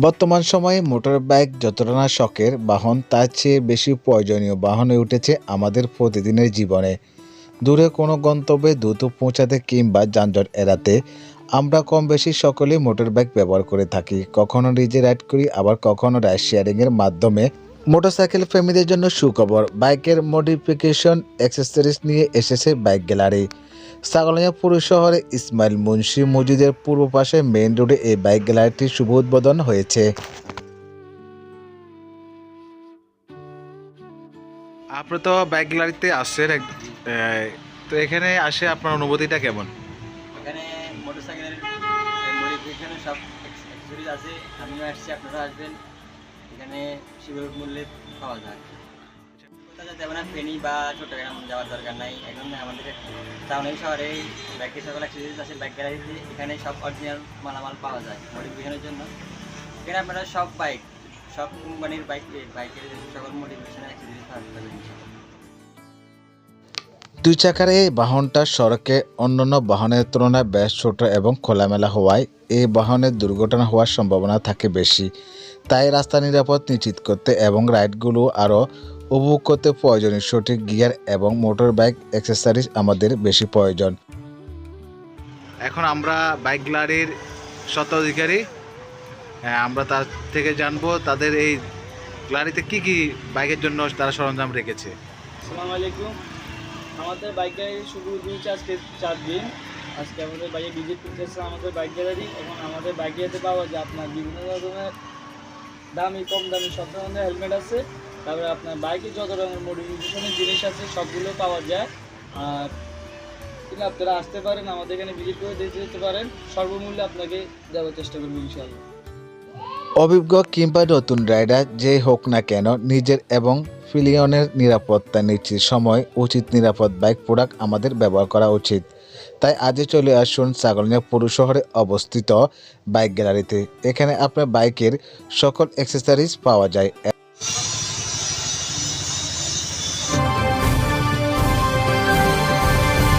বর্তমান সময়ে motor bike যতটা না শখের বাহন তার চেয়ে বেশি প্রয়োজনীয় বাহন হয়ে উঠেছে আমাদের প্রতিদিনের জীবনে। দূরে কোনো গন্তব্যে দ্রুত পৌঁছাতে কিংবা যানজট এড়াতে আমরা কম বেশি সকলে মোটর বাইক ব্যবহার করে থাকি। কখনো নিজে রাইড করি, আবার কখনো রাইড শেয়ারিংয়ের মাধ্যমে। মোটরসাইকেল প্রেমীদের জন্য সুখবর, বাইকের মডিফিকেশন, অ্যাক্সেসরিজ নিয়ে এসেছে বাইক গ্যালারি। সাগলিয়া পুর শহরে ইসমাইল মুন্সি মসজিদের পূর্ব পাশে মেইন রোডে এই বাইক গ্যালারিটির শুভ উদ্বোধন হয়েছে। আপনি তো বাইক গ্যালারিতে আসছেন তো এখানে আসে আপনার অনুভূতিটা কেমন? এখানে মোটরসাইকেলের মডিফিকেশনের সব অ্যাক্সেসরিজ আছে। আমিও আসছি আপনারা আসবেন। এখানে সুলভ মূল্যে পাওয়া যায়। দুই চাকার এই বাহনটা সড়কে অন্যান্য বাহনের তুলনায় বেশ ছোট এবং খোলামেলা হওয়ায় এই বাহনের দুর্ঘটনা হওয়ার সম্ভাবনা থাকে বেশি। তাই রাস্তা নিরাপদ নিশ্চিত করতে এবং রাইডগুলো আরও উপভোগ করতে প্রয়োজনীয় সঠিক গিয়ার এবং মোটর বাইক অ্যাক্সেসরিজ আমাদের বেশি প্রয়োজন। এখন আমরা বাইক গ্যালারির স্বত্বাধিকারী হ্যাঁ, আমরা তার থেকে জানব তাদের এই গ্যালারিতে কি কি বাইকের জন্য তারা সরঞ্জাম রেখেছে। আসসালামু আলাইকুম। আমাদের বাইক গ্যালারি শুরু দিয়েছে আজকে চার দিন। আজকে আমাদের বাইকে ভিজিট করতেছে আমাদের বাইক গ্যালারি এবং আমাদের বাইক গ্যালারিতে পাওয়া যায় আপনার বিভিন্ন ধরনের দামি কম দামি সব ধরনের হেলমেট আছে। তারপরে আপনার বাইকে যত রকমের মডিফিকেশনের জিনিস আছে, সবগুলো পাওয়া যায়। আর কিন্তু আপনারা আসতে পারেন, আমাদের এখানে ভিজিট করে দেখতে যেতে পারেন। সর্বমূল্যে আপনাকে দেওয়ার চেষ্টা করব ইনশাআল্লাহ। অভিজ্ঞ কিংবা নতুন রাইডার যে হোক না কেন, নিজের এবং ফিলিয়নের নিরাপত্তা নিশ্চিত। সময়, উচিত নিরাপদ বাইক প্রোডাক্ট আমাদের ব্যবহার করা উচিত। তাই আজই চলে আসুন ছাগলনিয়া পৌর শহরে অবস্থিত বাইক গ্যালারিতে এখানে আপনার বাইকের সকল অ্যাক্সেসরিজ পাওয়া যায়।